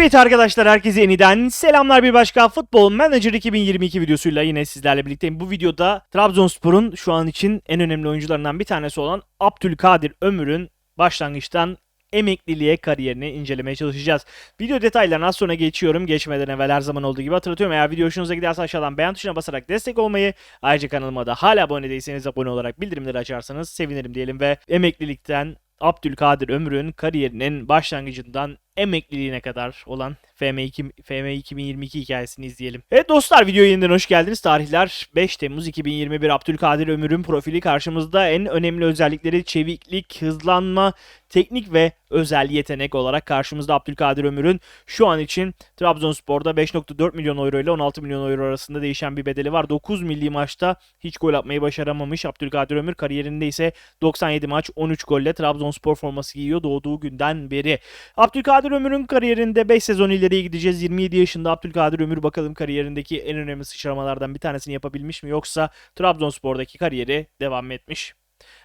Evet arkadaşlar herkese yeniden selamlar bir başka Futbol Manager 2022 videosuyla yine sizlerle birlikteyim. Bu videoda Trabzonspor'un şu an için en önemli oyuncularından bir tanesi olan Abdülkadir Ömür'ün başlangıçtan emekliliğe kariyerini incelemeye çalışacağız. Video detaylarına az sonra geçiyorum. Geçmeden evvel her zaman olduğu gibi hatırlatıyorum. Eğer video hoşunuza giderse aşağıdan beğen tuşuna basarak destek olmayı, ayrıca kanalıma da hala abone değilseniz abone olarak bildirimleri açarsanız sevinirim diyelim ve emeklilikten Abdülkadir Ömür'ün kariyerinin başlangıcından emekliliğine kadar olan FM2, FM 2022 hikayesini izleyelim. Evet dostlar videoya yeniden hoş geldiniz. Tarihler 5 Temmuz 2021 Abdülkadir Ömür'ün profili karşımızda en önemli özellikleri çeviklik, hızlanma, teknik ve özel yetenek olarak karşımızda Abdülkadir Ömür'ün şu an için Trabzonspor'da 5.4 milyon euro ile 16 milyon euro arasında değişen bir bedeli var. 9 milli maçta hiç gol atmayı başaramamış Abdülkadir Ömür kariyerinde ise 97 maç 13 golle Trabzonspor forması giyiyor doğduğu günden beri. Abdülkadir Ömür'ün kariyerinde 5 sezon ileriye gideceğiz. 27 yaşında Abdülkadir Ömür bakalım kariyerindeki en önemli sıçramalardan bir tanesini yapabilmiş mi yoksa Trabzonspor'daki kariyeri devam etmiş?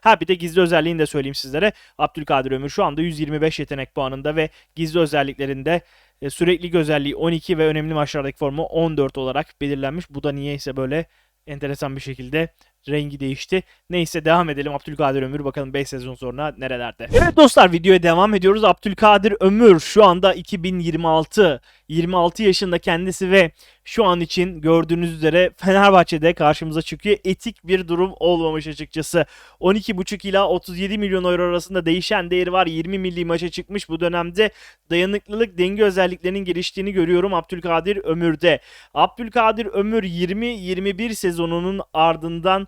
Ha bir de gizli özelliğini de söyleyeyim sizlere. Abdülkadir Ömür şu anda 125 yetenek puanında ve gizli özelliklerinde e, sürekli özelliği 12 ve önemli maçlardaki formu 14 olarak belirlenmiş. Bu da niyeyse böyle enteresan bir şekilde rengi değişti. Neyse devam edelim. Abdülkadir Ömür bakalım 5 sezon sonra nerelerde. Evet dostlar videoya devam ediyoruz. Abdülkadir Ömür şu anda 2026. 26 yaşında kendisi ve şu an için gördüğünüz üzere Fenerbahçe'de karşımıza çıkıyor. Etik bir durum olmamış açıkçası. 12,5 ila 37 milyon euro arasında değişen değeri var. 20 milli maça çıkmış bu dönemde. Dayanıklılık, denge özelliklerinin geliştiğini görüyorum Abdülkadir Ömür'de. Abdülkadir Ömür 20-21 sezonunun ardından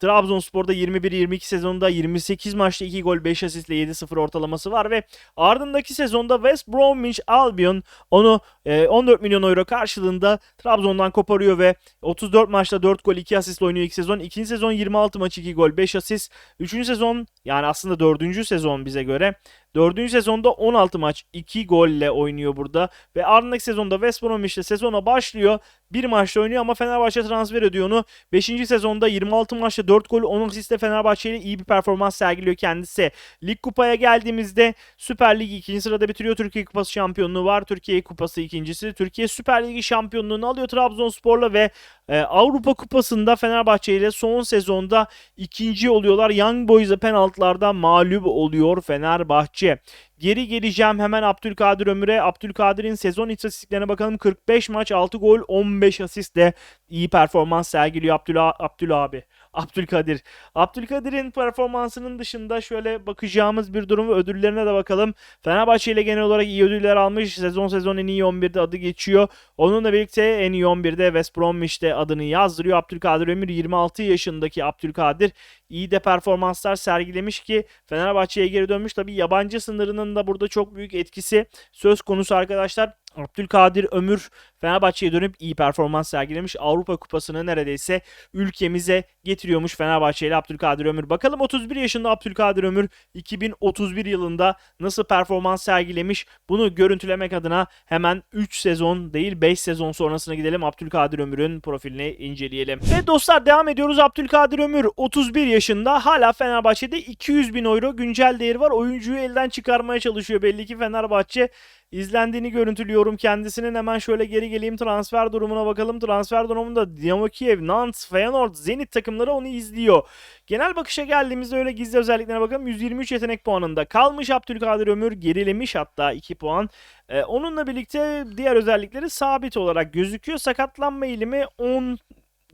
Trabzonspor'da 21-22 sezonunda 28 maçta 2 gol 5 asistle 7-0 ortalaması var ve ardındaki sezonda West Bromwich Albion onu e, 14 milyon euro karşılığında Trabzon'dan koparıyor ve 34 maçta 4 gol 2 asistle oynuyor ilk sezon. İkinci sezon 26 maç 2 gol 5 asist. Üçüncü sezon yani aslında dördüncü sezon bize göre Dördüncü sezonda 16 maç 2 golle oynuyor burada. Ve ardındaki sezonda West Bromwich'te sezona başlıyor. Bir maçta oynuyor ama Fenerbahçe transfer ediyor onu. Beşinci sezonda 26 maçta 4 gol 10 asistle Fenerbahçe ile iyi bir performans sergiliyor kendisi. Lig kupaya geldiğimizde Süper Lig ikinci sırada bitiriyor. Türkiye Kupası şampiyonluğu var. Türkiye Kupası ikincisi. Türkiye Süper Ligi şampiyonluğunu alıyor Trabzonspor'la ve e, Avrupa Kupası'nda Fenerbahçe ile son sezonda ikinci oluyorlar. Young Boys'a penaltılarda mağlup oluyor Fenerbahçe. Geri geleceğim hemen Abdülkadir Ömür'e. Abdülkadir'in sezon istatistiklerine bakalım. 45 maç 6 gol 15 asistle iyi performans sergiliyor Abdül, Abdül abi. Abdülkadir. Abdülkadir'in performansının dışında şöyle bakacağımız bir durum ve ödüllerine de bakalım. Fenerbahçe ile genel olarak iyi ödüller almış. Sezon sezon en iyi 11'de adı geçiyor. Onunla birlikte en iyi 11'de West Bromwich'te adını yazdırıyor. Abdülkadir Ömür 26 yaşındaki Abdülkadir iyi de performanslar sergilemiş ki Fenerbahçe'ye geri dönmüş. Tabi yabancı sınırının da burada çok büyük etkisi söz konusu arkadaşlar. Abdülkadir Ömür Fenerbahçe'ye dönüp iyi performans sergilemiş. Avrupa Kupası'nı neredeyse ülkemize getiriyormuş Fenerbahçe ile Abdülkadir Ömür. Bakalım 31 yaşında Abdülkadir Ömür 2031 yılında nasıl performans sergilemiş? Bunu görüntülemek adına hemen 3 sezon değil 5 sezon sonrasına gidelim. Abdülkadir Ömür'ün profilini inceleyelim. Ve dostlar devam ediyoruz. Abdülkadir Ömür 31 yaşında hala Fenerbahçe'de 200 bin euro güncel değeri var. Oyuncuyu elden çıkarmaya çalışıyor belli ki Fenerbahçe izlendiğini görüntülüyorum kendisinin. Hemen şöyle geri geleyim transfer durumuna bakalım. Transfer durumunda Dinamo Kiev, Nantes, Feyenoord, Zenit takımları onu izliyor. Genel bakışa geldiğimizde öyle gizli özelliklerine bakalım. 123 yetenek puanında kalmış Abdülkadir Ömür. Gerilemiş hatta 2 puan. Ee, onunla birlikte diğer özellikleri sabit olarak gözüküyor. Sakatlanma eğilimi 10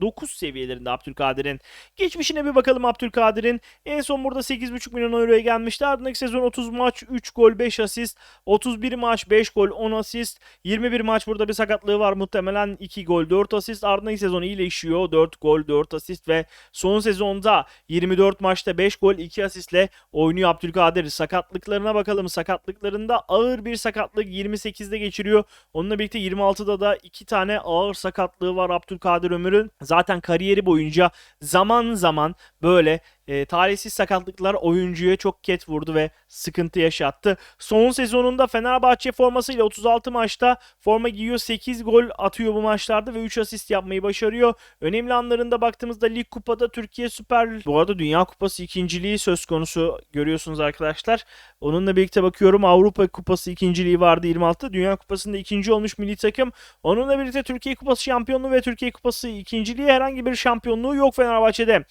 9 seviyelerinde Abdülkadir'in. Geçmişine bir bakalım Abdülkadir'in. En son burada 8,5 milyon euroya gelmişti. Ardındaki sezon 30 maç 3 gol 5 asist. 31 maç 5 gol 10 asist. 21 maç burada bir sakatlığı var muhtemelen 2 gol 4 asist. Ardındaki sezon iyileşiyor. 4 gol 4 asist ve son sezonda 24 maçta 5 gol 2 asistle oynuyor Abdülkadir. Sakatlıklarına bakalım. Sakatlıklarında ağır bir sakatlık 28'de geçiriyor. Onunla birlikte 26'da da 2 tane ağır sakatlığı var Abdülkadir Ömür'ün zaten kariyeri boyunca zaman zaman böyle e, talihsiz sakatlıklar oyuncuya çok ket vurdu ve sıkıntı yaşattı. Son sezonunda Fenerbahçe formasıyla 36 maçta forma giyiyor. 8 gol atıyor bu maçlarda ve 3 asist yapmayı başarıyor. Önemli anlarında baktığımızda Lig Kupa'da Türkiye Süper bu arada Dünya Kupası ikinciliği söz konusu görüyorsunuz arkadaşlar. Onunla birlikte bakıyorum Avrupa Kupası ikinciliği vardı 26. Dünya Kupası'nda ikinci olmuş milli takım. Onunla birlikte Türkiye Kupası şampiyonluğu ve Türkiye Kupası ikinciliği herhangi bir şampiyonluğu yok Fenerbahçe'de.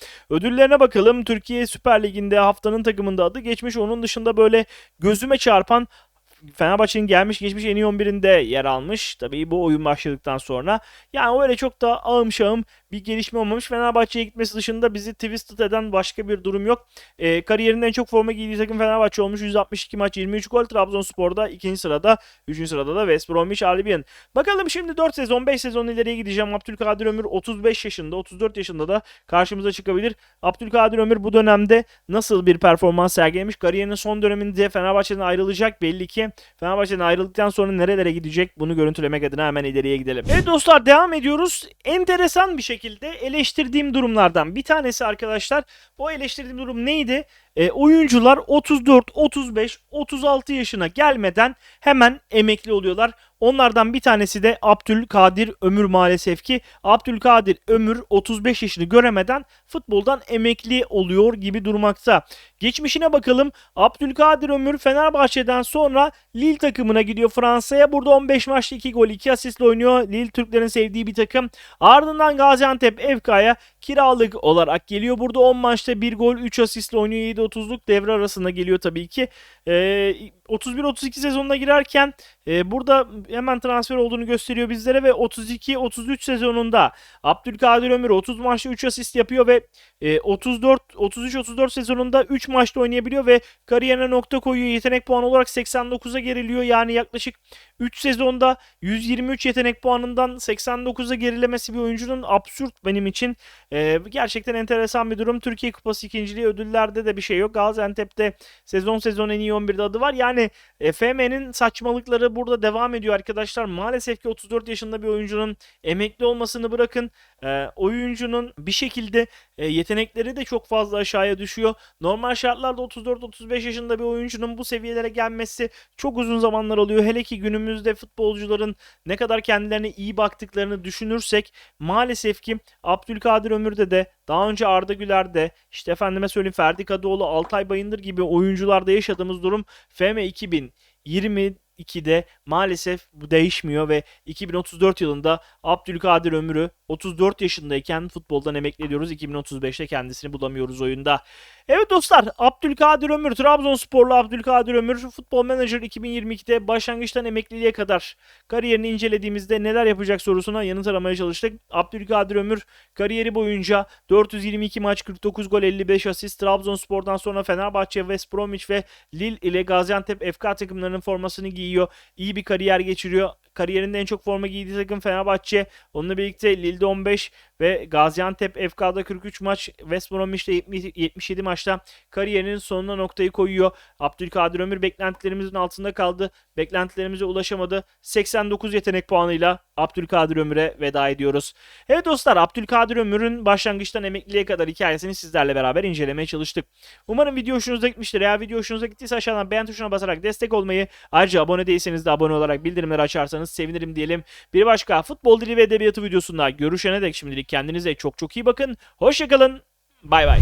Ödüllerine bakalım. Türkiye Süper Ligi'nde haftanın takımında adı geçmiş. Onun dışında böyle gözüme çarpan Fenerbahçe'nin gelmiş geçmiş en iyi 11'inde yer almış. Tabii bu oyun başladıktan sonra. Yani öyle çok da ağım şağım bir gelişme olmamış. Fenerbahçe'ye gitmesi dışında bizi twisted eden başka bir durum yok. E, kariyerinde en çok forma giydiği takım Fenerbahçe olmuş. 162 maç 23 gol. Trabzonspor'da ikinci sırada. Üçüncü sırada da West Bromwich Albion. Bakalım şimdi 4 sezon 5 sezon ileriye gideceğim. Abdülkadir Ömür 35 yaşında 34 yaşında da karşımıza çıkabilir. Abdülkadir Ömür bu dönemde nasıl bir performans sergilemiş? Kariyerinin son döneminde Fenerbahçe'den ayrılacak belli ki. Fenerbahçe'den ayrıldıktan sonra nerelere gidecek bunu görüntülemek adına hemen ileriye gidelim. Evet dostlar devam ediyoruz. Enteresan bir şekilde eleştirdiğim durumlardan bir tanesi arkadaşlar. Bu eleştirdiğim durum neydi? E, oyuncular 34, 35, 36 yaşına gelmeden hemen emekli oluyorlar. Onlardan bir tanesi de Abdülkadir Ömür maalesef ki Abdülkadir Ömür 35 yaşını göremeden futboldan emekli oluyor gibi durmakta. Geçmişine bakalım. Abdülkadir Ömür Fenerbahçe'den sonra Lille takımına gidiyor Fransa'ya. Burada 15 maçta 2 gol 2 asistle oynuyor. Lille Türklerin sevdiği bir takım. Ardından Gaziantep FK'ya kiralık olarak geliyor. Burada 10 maçta 1 gol 3 asistle oynuyor. 7-30'luk devre arasında geliyor tabii ki. Ee, 31-32 sezonuna girerken e, burada hemen transfer olduğunu gösteriyor bizlere ve 32-33 sezonunda Abdülkadir Ömür 30 maçta 3 asist yapıyor ve e, 34 33-34 sezonunda 3 maçta oynayabiliyor ve kariyerine nokta koyuyor. Yetenek puanı olarak 89'a geriliyor. Yani yaklaşık 3 sezonda 123 yetenek puanından 89'a gerilemesi bir oyuncunun absürt benim için. E, gerçekten enteresan bir durum. Türkiye Kupası ikinciliği ödüllerde de bir şey yok. Gaziantep'te sezon sezon en iyi 11'de adı var. Yani FM'nin saçmalıkları burada devam ediyor arkadaşlar. Maalesef ki 34 yaşında bir oyuncunun emekli olmasını bırakın. E, oyuncunun bir şekilde e, yetenekleri de çok fazla aşağıya düşüyor. Normal şartlarda 34-35 yaşında bir oyuncunun bu seviyelere gelmesi çok uzun zamanlar oluyor. Hele ki günümüzde futbolcuların ne kadar kendilerine iyi baktıklarını düşünürsek maalesef ki Abdülkadir Ömür'de de daha önce Arda Güler'de işte efendime söyleyeyim Ferdi Kadıoğlu, Altay Bayındır gibi oyuncularda yaşadığımız durum FM 2020 2'de maalesef bu değişmiyor ve 2034 yılında Abdülkadir Ömür'ü 34 yaşındayken futboldan emekli ediyoruz. 2035'te kendisini bulamıyoruz oyunda. Evet dostlar Abdülkadir Ömür, Trabzonsporlu Abdülkadir Ömür Futbol Manager 2022'de başlangıçtan emekliliğe kadar kariyerini incelediğimizde neler yapacak sorusuna yanıt aramaya çalıştık. Abdülkadir Ömür kariyeri boyunca 422 maç 49 gol 55 asist Trabzonspor'dan sonra Fenerbahçe, West Bromwich ve Lille ile Gaziantep FK takımlarının formasını giyiyor. İyi bir kariyer geçiriyor. Kariyerinde en çok forma giydiği takım Fenerbahçe. Onunla birlikte Lille'de 15 ve Gaziantep FK'da 43 maç, West Bromwich'te 77 maçta kariyerinin sonuna noktayı koyuyor. Abdülkadir Ömür beklentilerimizin altında kaldı. Beklentilerimize ulaşamadı. 89 yetenek puanıyla Abdülkadir Ömür'e veda ediyoruz. Evet dostlar Abdülkadir Ömür'ün başlangıçtan emekliliğe kadar hikayesini sizlerle beraber incelemeye çalıştık. Umarım video hoşunuza gitmiştir. Eğer video hoşunuza gittiyse aşağıdan beğen tuşuna basarak destek olmayı ayrıca abone değilseniz de abone olarak bildirimleri açarsanız sevinirim diyelim. Bir başka futbol dili ve edebiyatı videosunda görüşene dek şimdilik kendinize çok çok iyi bakın. Hoşçakalın. Bay bay.